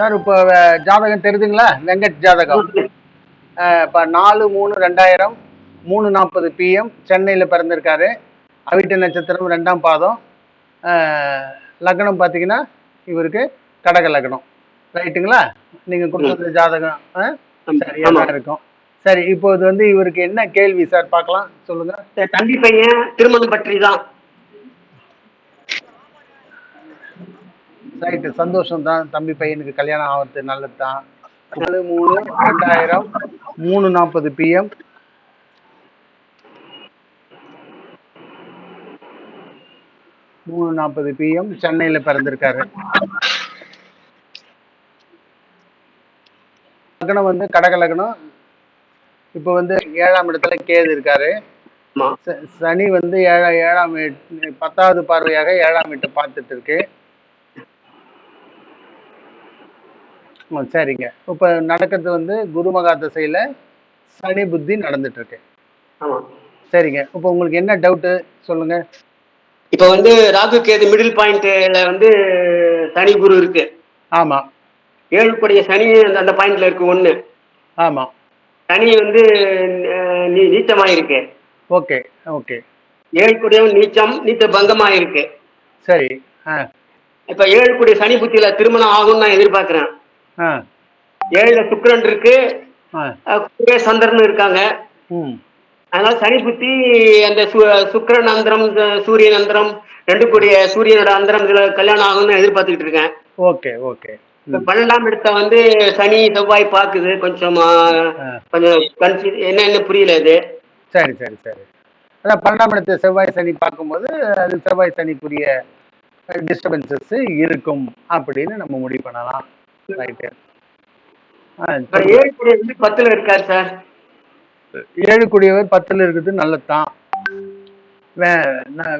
Sir இப்போ ஜாதகம் தெரியுதுங்களா வெங்கட் ஜாதகம். இப்போ நாலு மூணு ரெண்டாயிரம் மூணு நாற்பது பிஎம் சென்னையில் பிறந்திருக்காரு. அவிட்ட நட்சத்திரம் ரெண்டாம் பாதம். லக்னம் பார்த்தீங்கன்னா இவருக்கு கடக லக்னம். ரைட்டுங்களா? நீங்கள் கொடுத்த ஜாதகம் ஆ? சரியா ஆமா. தான் இருக்கும். சரி இப்போ இது வந்து இவருக்கு என்ன கேள்வி சார்? பார்க்கலாம் சொல்லுங்க. தம்பி பையன் திருமணம் பற்றி தான். ரைட்டு சந்தோஷம் தான் தம்பி பையனுக்கு கல்யாணம் ஆகிறது நல்லது தான் நாலு மூணு ரெண்டாயிரம் மூணு நாற்பது பிஎம் மூணு நாற்பது பிஎம் சென்னையில் பிறந்திருக்காரு. லக்னம் வந்து கடக லக்னம். இப்போ வந்து ஏழாம் இடத்துல கேது இருக்காரு. சனி வந்து ஏழா ஏழாம் பத்தாவது பார்வையாக ஏழாம் வீட்டை பார்த்துட்டு இருக்கு. சரிங்க. இப்போ நடக்கிறது வந்து குருமகா திசையில் சனி புத்தி நடந்துட்டு இருக்கு ஆமா. சரிங்க. இப்போ உங்களுக்கு என்ன டவுட்டு சொல்லுங்க. இப்ப வந்து ராகு கேது மிடில் பாயிண்ட்ல வந்து சனி குரு இருக்கு. ஆமாம் ஏழு கூடிய சனி அந்த பாயிண்ட்ல இருக்கு ஒண்ணு. ஆமாம் சனி வந்து நீ- நீச்சமா இருக்கு ஓகே ஓகே. ஏழு நீச்சம் நீச்ச பங்கமா இருக்கு சரி ஆ. இப்ப ஏழு சனி புத்தியில திருமணம் ஆகும்னு நான் எதிர்பார்க்கிறேன். ஏழுல சுக்கிரன் இருக்கு. கூடவே சந்திரன் இருக்காங்க. ம். அதனால சனி புத்தி அந்த சுக்கிரன் அந்தரம் சூரியன் அந்தரம் ரெண்டு கூடிய சூரியனோட அந்தரம் இதுல கல்யாணம் ஆகும்னு எதிர்பார்த்துக்கிட்டு இருக்கேன். Okay okay. பன்னெண்டாம் இடத்த வந்து சனி செவ்வாய் பாக்குது கொஞ்சம் கொஞ்சம் கன்ஃபியூ என்னன்னு புரியல இது. சரி சரி சரி. அதான் பன்னெண்டாம் இடத்தை செவ்வாய் சனி பார்க்கும்போது அது செவ்வாய் சனிக்குரிய டிஸ்டர்பன்சஸ் இருக்கும் அப்படின்னு நம்ம முடிவு பண்ணலாம். ரைட்டு இப்ப ஏழு கூடிய வந்து பத்துல இருக்காரு சார்? ஏழு கூடியவர் பத்தில் இருக்குது நல்லது தான் வே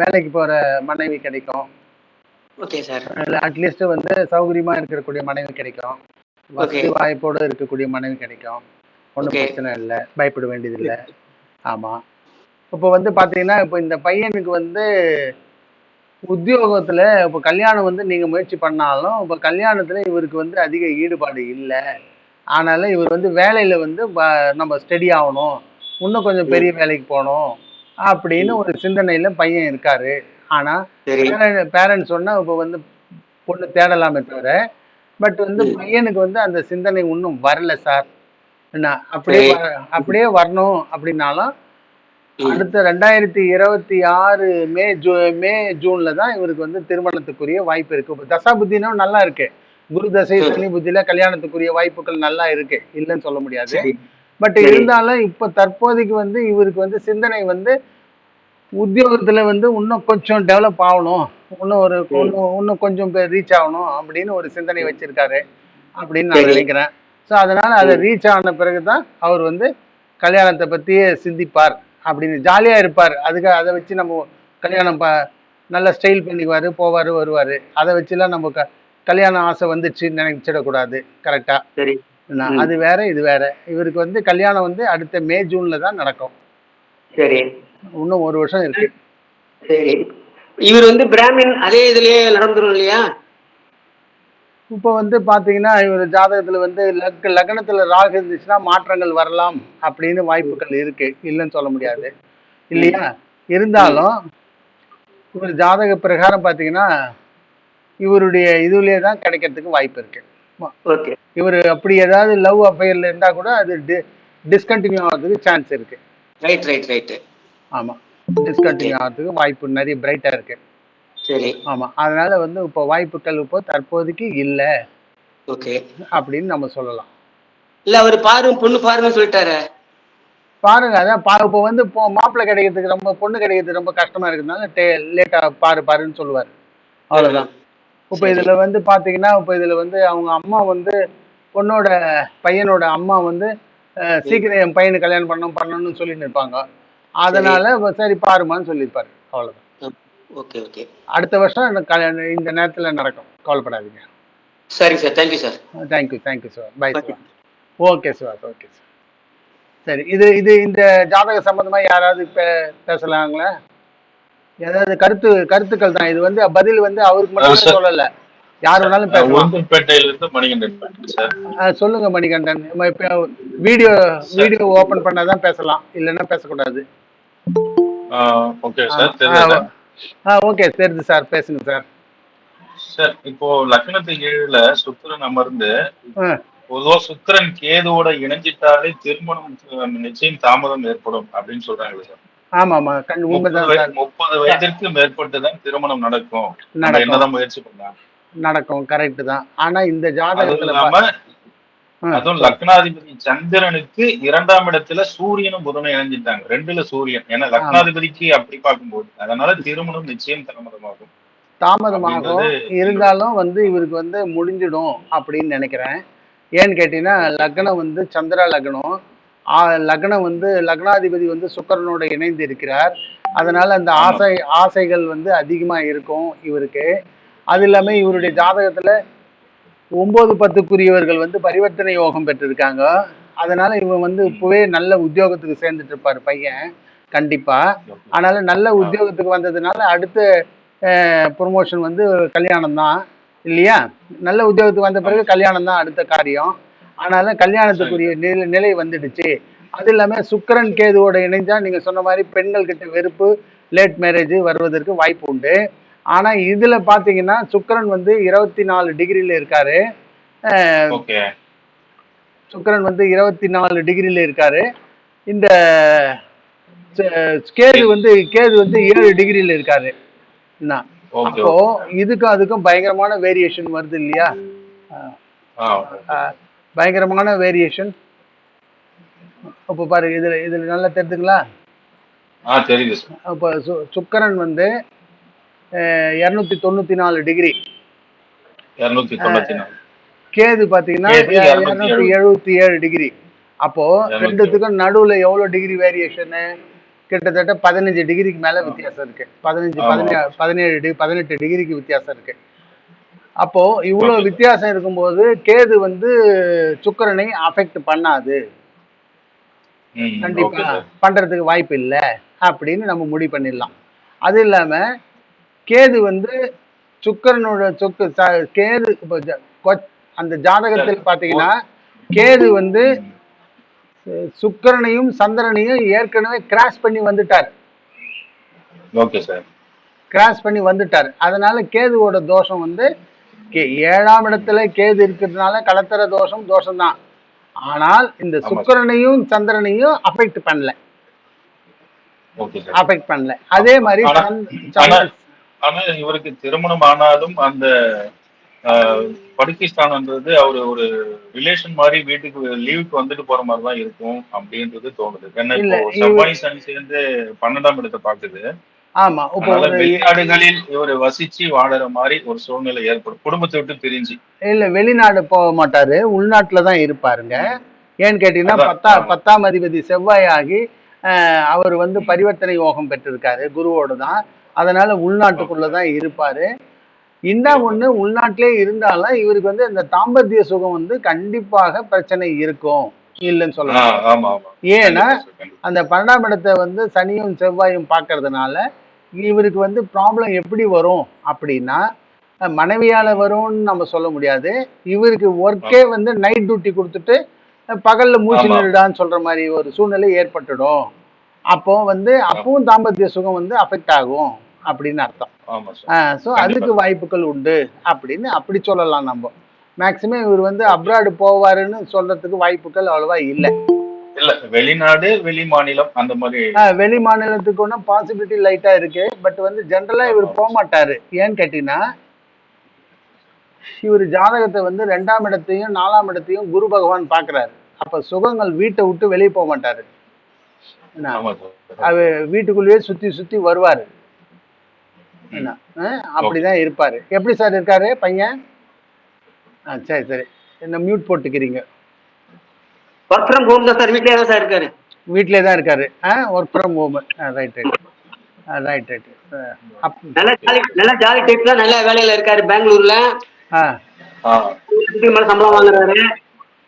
வேலைக்கு போகிற மனைவி கிடைக்கும். Okay sir. அட்லீஸ்ட் வந்து சௌகரியமாக இருக்கக்கூடிய மனைவி கிடைக்கும். வசதி வாய்ப்போடு இருக்கக்கூடிய மனைவி கிடைக்கும். ஒன்றும் Okay. பிரச்சனை இல்லை. பயப்பட வேண்டியதில்லை. ஆமாம் இப்போ வந்து பார்த்தீங்கன்னா இப்போ இந்த பையனுக்கு வந்து உத்தியோகத்தில் இப்போ கல்யாணம் வந்து நீங்கள் முயற்சி பண்ணாலும் இப்போ கல்யாணத்தில் இவருக்கு வந்து அதிக ஈடுபாடு இல்லை. ஆனாலும் இவர் வந்து வேலையில் வந்து நம்ம ஸ்டடி ஆகணும். இன்னும் கொஞ்சம் பெரிய வேலைக்கு போகணும். அப்படின்னு ஒரு சிந்தனையில் பையன் இருக்காரு. சரி. பேரண்ட்ஸ் சொன்னால் இப்போ வந்து பொண்ணு தேடலாமே தவிர பட் வந்து பையனுக்கு வந்து அந்த சிந்தனை இன்னும் வரல சார். என்ன அப்படியே அப்படியே வரணும் அப்படின்னாலும். அடுத்த ரெண்டாயிரத்தி இருபத்தி ஆறு மே ஜூ மே ஜூன்ல தான் இவருக்கு வந்து திருமணத்துக்குரிய வாய்ப்பு இருக்கு. தசா புத்தினும் நல்லா இருக்கு. குரு தசை. சனி புத்தியில கல்யாணத்துக்குரிய வாய்ப்புகள் நல்லா இருக்கு. இல்லைன்னு சொல்ல முடியாது. பட். இருந்தாலும் இப்போ தற்போதைக்கு வந்து இவருக்கு வந்து சிந்தனை வந்து உத்தியோகத்துல வந்து இன்னும் கொஞ்சம் டெவலப் ஆகணும். இன்னும் ஒரு இன்னும் கொஞ்சம் ரீச் ஆகணும் அப்படின்னு ஒரு சிந்தனை வச்சிருக்காரு அப்படின்னு நான். நினைக்கிறேன். ஸோ அதனால அதை ரீச் ஆன பிறகு தான் அவர் வந்து கல்யாணத்தை பற்றியே சிந்திப்பார். அப்படின்னு ஜாலியாக இருப்பார். அதுக்கு அதை வச்சு நம்ம கல்யாணம் ப நல்லா ஸ்டைல் பண்ணிக்குவார் போவார் வருவார். அதை வச்சுலாம் நம்ம க கல்யாணம் ஆசை வந்துச்சுன்னு நினைச்சிடக்கூடாது. கரெக்டாக சரி. அது வேற இது வேற. இவருக்கு வந்து கல்யாணம் வந்து அடுத்த மே ஜூன்ல தான் நடக்கும். சரி. இன்னும் ஒரு வருஷம் இருக்கு. சரி. இவர் வந்து பிராமின் அதே இதுலயே நடந்துரும் இல்லையா? இப்போ வந்து பாத்தீங்கன்னா இவர் ஜாதகத்துல வந்து லக் லக்னத்துல ராகு இருந்துச்சுன்னா மாற்றங்கள் வரலாம் அப்படின்னு வாய்ப்புகள் இருக்கு. இல்லைன்னு சொல்ல முடியாது. இல்லையா? இருந்தாலும் இவர் ஜாதக பிரகாரம் பாத்தீங்கன்னா இவருடைய இதுலயே தான் கிடைக்கிறதுக்கு வாய்ப்பு இருக்கு. ஓகே. இவர் அப்படி ஏதாவது லவ் அஃபையர்ல இருந்தா கூட அது டிஸ்கண்டினியூ ஆகிறதுக்கு சான்ஸ் இருக்கு. ரைட் ரைட் ரைட் ஆமா. டிஸ்கண்டினியூ ஆகிறதுக்கு வாய்ப்பு நிறைய பிரைட்டா இருக்கு. சரி. ஆமா. அதனால வந்து இப்போ வாய்ப்புகள் இப்போ தற்போதைக்கு இல்லை. ஓகே. அப்படின்னு நம்ம சொல்லலாம். இல்ல அவர் பாருங்க பொண்ணு பாருங்கன்னு சொல்லிட்டாரு. பாருங்க அதான் பா இப்போ வந்து இப்போ மாப்பிள்ளை கிடைக்கிறதுக்கு ரொம்ப பொண்ணு கிடைக்கிறதுக்கு ரொம்ப கஷ்டமா இருக்கிறதுனால டே லேட்டா பாரு பாருன்னு சொல்லுவார். அவ்வளவுதான். இப்போ இதுல வந்து பாத்தீங்கன்னா இப்போ இதுல வந்து அவங்க அம்மா வந்து பொண்ணோட பையனோட அம்மா வந்து சீக்கிரம் என் பையனுக்கு கல்யாணம் பண்ணணும் பண்ணணும்னு சொல்லிட்டு இருப்பாங்க. அதனால சரி. பாருமான்னு சொல்லியிருப்பாரு. அவ்வளவுதான். Okay okay. அடுத்த வருஷம் இந்த நேரத்துல நடக்கும். கவலைப்படாதீங்க சரிங்க sir thank you sir. Thank you thank you sir bye sir okay sir okay sir சரி இது இது இந்த ஜாதக சம்பந்தமா யாராவது பே பேசலாங்களா? ஏதாவது கருத்து கருத்துக்கள் தான். இது வந்து பதில் வந்து அவருக்கு மட்டும் சொல்லல. யார் வேணாலும் பேசலாம். சார் சொல்லுங்க மணிகண்டன். நம்ம இப்போ வீடியோ வீடியோ ஓபன் பண்ணாதான் பேசலாம். இல்லைன்னா பேசக்கூடாது. ஓகே சார் ஆ ஓகே தெரியுது சார் பேசுங்க சார். சார் இப்போ லக்னத்து ஏழுல சுக்கிரன் அமர்ந்து பொதுவா சுக்கிரன் கேதுவோட இணைஞ்சிட்டாலே திருமணம் நிச்சயம் தாமதம் ஏற்படும் அப்படின்னு சொல்றாங்க சார். ஆமா ஆமா கண் முப்பது வயதிற்கு மேற்பட்டுதான் திருமணம் நடக்கும். என்னதான் முயற்சி பண்ணலாம். நடக்கும் கரெக்ட் தான். ஆனா இந்த ஜாதகத்துல அதுவும் லக்னாதிபதி சந்திரனுக்கு இரண்டாம் இடத்துல சூரியனும் புதனும் இணைஞ்சிட்டாங்க. ரெண்டுல சூரியன். ஏன்னா லக்னாதிபதிக்கு அப்படி பார்க்கும்போது. அதனால திருமணம் நிச்சயம் தாமதமாகும். தாமதமாகும். இருந்தாலும் வந்து இவருக்கு வந்து முடிஞ்சிடும் அப்படின்னு நினைக்கிறேன். ஏன்னு கேட்டீங்கன்னா லக்னம் வந்து சந்திரா லக்னம். லக்னம் வந்து லக்னாதிபதி வந்து சுக்கிரனோட இணைந்து இருக்கிறார். அதனால அந்த. ஆசை ஆசைகள் வந்து அதிகமா இருக்கும் இவருக்கு. அது இல்லாம இவருடைய ஜாதகத்துல ஒன்பது பத்துக்குரியவர்கள் வந்து பரிவர்த்தனை யோகம் பெற்றிருக்காங்க. அதனால இவன் வந்து இப்பவே நல்ல உத்தியோகத்துக்கு சேர்ந்துட்டு இருப்பாரு பையன். கண்டிப்பா. அதனால நல்ல உத்தியோகத்துக்கு வந்ததுனால அடுத்த ப்ரொமோஷன் வந்து கல்யாணம் தான். இல்லையா? நல்ல உத்தியோகத்துக்கு வந்த பிறகு கல்யாணம் தான் அடுத்த காரியம். அதனால கல்யாணத்துக்குரிய நிலை நிலை வந்துடுச்சு. அது இல்லாம சுக்கிரன் கேதுவோட இணைஞ்சா நீங்க சொன்ன மாதிரி பெண்கள் கிட்ட வெறுப்பு லேட் மேரேஜ் வருவதற்கு வாய்ப்பு உண்டு. ஆனா இதுல பாத்தீங்கன்னா சுக்கிரன் வந்து இருபத்தி நாலு டிகிரில இருக்காரு. சுக்கிரன் வந்து இருபத்தி நாலு டிகிரில இருக்காரு. இந்த கேது வந்து கேது வந்து ஏழு டிகிரில இருக்காரு. என்ன? அப்போ இதுக்கும் அதுக்கும் பயங்கரமான வேரியேஷன் வருது இல்லையா? பயங்கரமான வேரியேஷன் அப்போ பாரு இதுல இதுல நல்லா அப்போ சு சுக்கரன் வந்து இரநூத்தி தொண்ணூத்தி நாலு டிகிரி. கேது பாத்தீங்கன்னா இரநூத்தி எழுபத்தி ஏழு டிகிரி. அப்போ ரெண்டுத்துக்கும் நடுவுல எவ்வளவு டிகிரி வேரியேஷனு கிட்டத்தட்ட பதினஞ்சு டிகிரிக்கு மேல வித்தியாசம் இருக்கு. பதினஞ்சு. பதினேழு பதினேழு டி பதினெட்டு டிகிரிக்கு வித்தியாசம் இருக்கு. அப்போ இவ்வளவு வித்தியாசம் இருக்கும்போது கேது வந்து சுக்கிரனை அஃபெக்ட் பண்ணாது. கண்டிப்பா பண்றதுக்கு வாய்ப்பு இல்லை. அப்படின்னு நம்ம முடிவு பண்ணிடலாம். அது இல்லாம கேது வந்து சுக்கரனோட சுக்கு கேது இப்போ அந்த ஜாதகத்தில் பாத்தீங்கன்னா கேது வந்து சுக்கிரனையும் சந்திரனையும் ஏற்கனவே கிராஸ் பண்ணி வந்துட்டார். Okay sir. கிராஸ் பண்ணி வந்துட்டார். அதனால கேதுவோட தோஷம் வந்து ஏழாம் இடத்துல கேது இருக்கிறதுனால கலத்தர தோஷம் தோஷம்தான். ஆனால் இந்த. சுக்கிரனையும் சந்திரனையும் அஃபெக்ட் பண்ணல. அஃபெக்ட் பண்ணல. அதே மாதிரி ஆனா- இவருக்கு திருமணம் ஆனாலும் அந்த படுக்கை ஸ்தானம்ன்றது அவரு ஒரு ரிலேஷன் மாதிரி வீட்டுக்கு லீவுக்கு வந்துட்டு போற மாதிரி தான் இருக்கும் அப்படின்றது தோணுது. ஏன்னா இப்போ செவ்வாய் சனி சேர்ந்து பன்னெண்டாம் இடத்தை பாக்குது ஆமா வெளிநாடுகளில் இவர் வசிச்சு வாழற மாதிரி ஒரு சூழ்நிலை ஏற்படும். குடும்பத்தை விட்டு பிரிஞ்சு. இல்ல வெளிநாடு போக மாட்டாரு. உள்நாட்டுல தான் இருப்பாருங்க. ஏன்னு கேட்டீங்கன்னா பத்தா. பத்தாம் அதிபதி செவ்வாய் ஆகி அஹ், அவர் வந்து பரிவர்த்தனை யோகம் பெற்றிருக்காரு குருவோட தான். அதனால உள்நாட்டுக்குள்ள தான் இருப்பாரு. என்ன ஒண்ணு உள்நாட்டிலே இருந்தாலும் இவருக்கு வந்து இந்த தாம்பத்திய சுகம் வந்து கண்டிப்பாக பிரச்சனை இருக்கும். இல்லைன்னு சொல்லலாம். ஏன்னா. அந்த பன்னெண்டாம் இடத்தை வந்து சனியும் செவ்வாயும் பார்க்கறதுனால இவருக்கு வந்து ப்ராப்ளம் எப்படி வரும் அப்படின்னா மனைவியால வரும்னு நம்ம சொல்ல முடியாது. இவருக்கு ஒர்க்கே வந்து நைட் டியூட்டி கொடுத்துட்டு பகல்ல மூச்சு ஆமா. நிறுடான்னு சொல்ற மாதிரி ஒரு சூழ்நிலை ஏற்பட்டுடும். அப்போ வந்து அப்பவும் தாம்பத்திய சுகம் வந்து அஃபெக்ட் ஆகும். அப்படின்னு அர்த்தம். ஸோ அதுக்கு வாய்ப்புகள் உண்டு அப்படின்னு அப்படி சொல்லலாம் நம்ம. மேக்சிமம் இவர் வந்து அப்ராடு போவாருன்னு சொல்றதுக்கு வாய்ப்புகள் அவ்வளவா இல்லை. இல்ல வெளிநாடு வெளி மாநிலம் அந்த மாதிரி வெளி மாநிலத்துக்கு ஒன்றும் பாசிபிலிட்டி லைட்டா இருக்கு. பட் வந்து ஜென்ரலா இவர் போக மாட்டாரு. ஏன்னு கேட்டீங்கன்னா இவர் ஜாதகத்தை வந்து ரெண்டாம் இடத்தையும் நாலாம் இடத்தையும் குரு பகவான் பார்க்கறாரு. அப்ப சுகங்கள் வீட்டை விட்டு வெளியே போக மாட்டாரு. அது வீட்டுக்குள்ளேயே சுத்தி சுத்தி வருவாரு. அப்படிதான் இருப்பாரு. எப்படி சார் இருக்காரு பையன்? ஆ சரி சரி. என்ன மியூட் போட்டுக்கிறீங்க. ஒர்க் ஃப்ரம் ஹோம் தான் சார். வீட்லயே தான் சார் இருக்காரு. வீட்டிலே தான் இருக்காரு. ஆ work from home right right right right அப் நல்ல ஜாலி நல்ல ஜாலி டைப் தான். நல்ல வேலையில இருக்காரு பெங்களூர்ல. சம்பளம் வாங்குறாரு.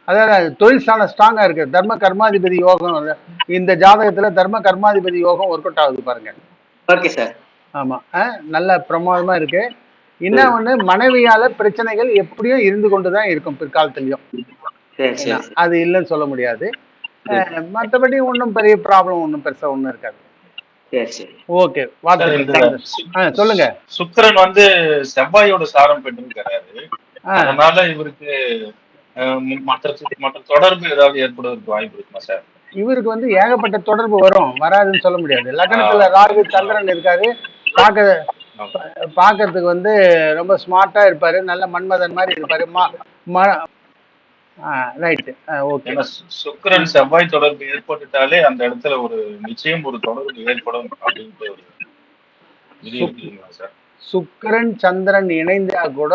அதான் தொழில் ஸ்தானம் ஸ்ட்ராங்கா இருக்கு. தர்ம கர்மாதிபதி யோகம் இந்த ஜாதகத்துல தர்ம கர்மாதிபதி யோகம் ஒர்க் அவுட் ஆகுது பாருங்க. ஓகே சார் ஆமா. நல்ல பிரமாதமா இருக்கு. இன்னும் ஒண்ணு மனைவியால பிரச்சனைகள் எப்படியும் இருந்து கொண்டுதான் இருக்கும் பிற்காலத்திலயும். சரி சரி சரி. அது இல்லைன்னு சொல்ல முடியாது. மத்தபடி ஒன்றும் பெரிய ப்ராப்ளம் ஒன்றும் பெருசா ஒன்றும் இருக்காது. சரி சரி. ஓகே சொல்லுங்க. சுக்கிரன் வந்து செவ்வாயோட சாரம் பெற்றிருக்கிறாரு. ஆ, அதனால இவருக்கு மற்ற மற்ற தொடர்பு ஏதாவது ஏற்படுவதற்கு வாய்ப்பு இருக்குமா சார்? இவருக்கு வந்து ஏகப்பட்ட தொடர்பு வரும். வராதுன்னு சொல்ல முடியாது. லக்னத்துல ராகு சந்திரன் இருக்காரு. பார்க்க. பார்க்கறதுக்கு வந்து ரொம்ப ஸ்மார்ட்டா இருப்பாரு. நல்ல மன்மதன் மாதிரி இருப்பாரு. மா ரைட்டு ஓகே சுக்கிரன் செவ்வாய் தொடர்பு ஏற்பட்டுட்டாலே அந்த இடத்துல ஒரு நிச்சயம் ஒரு தொடர்பு ஏற்படும் அப்படின்ட்டு சுக்கிரன் சந்திரன் இணைந்தா கூட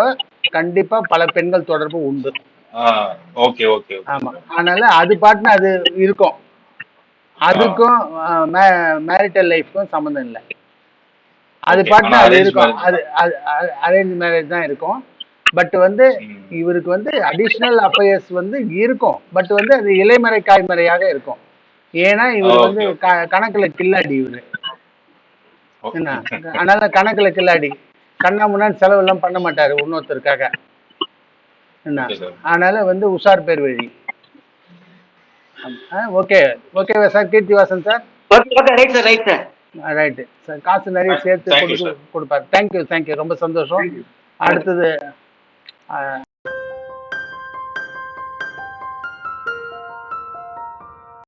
கண்டிப்பா பல பெண்கள் தொடர்பு உண்டு. ஓகே ஓகே ஆமா. அதனால அது பாட்டுன்னு அது இருக்கும். அதுக்கும் மேரிட்டல் லைஃப்க்கும் சம்மந்தம் இல்லை. அது ஆனா அது இருக்கும். அது அது அரேஞ்ச் மேரேஜ் தான் இருக்கும். பட் வந்து இவருக்கு வந்து அடிஷ்னல் அஃபயர்ஸ் வந்து இருக்கும். பட் வந்து அது இலைமறை காய்மறையாக இருக்கும். ஏன்னா இவர் Okay, வந்து கணக்குல கில்லாடி இவரு. என்ன? அதனால கணக்குல கில்லாடி. கண்ணா முன்னாடி செலவு எல்லாம் பண்ண மாட்டாரு இன்னொருத்தருக்காக. என்ன. அதனால வந்து உஷார் பேர் வழி ஓகே ஓகேவா sir Keerthivasan sir okay right sir right sir right sir காசு நிறைய சேர்த்து கொடுப்பாரு. தேங்க்யூ தேங்க்யூ ரொம்ப சந்தோஷம். அடுத்தது